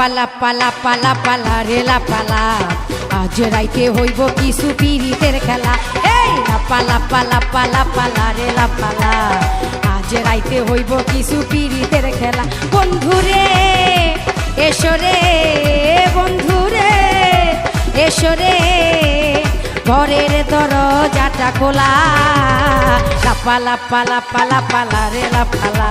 পালা পালা পালা পালা রেলা পালা। আজ রাইতে হইব কিছু পিরিতের খেলা। এই পালা পালা পালা পালা রেলা পালা। আজ রাইতে হইব কিছু পিরিতের খেলা। রে বন্ধুরে এসো রে। ঘরের দরজাটা খোলা। লাপালা পালা পালা পালা রে লাপালা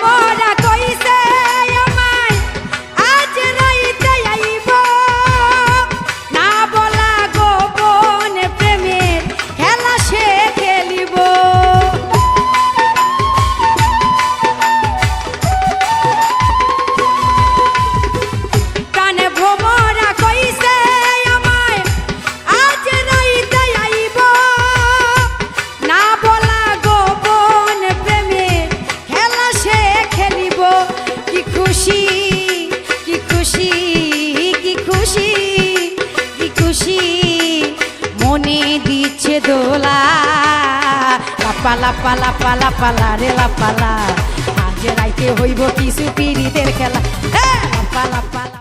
প্রাণ খুশি কি খুশি কি খুশি কি খুশি মনে দিচ্ছে দোলা। লাপালা পালা পালা পালা রে লাপালা আজ রাইতে হইব কিছু পিরিতের খেলা। হ্যাঁ, লাপালা পালা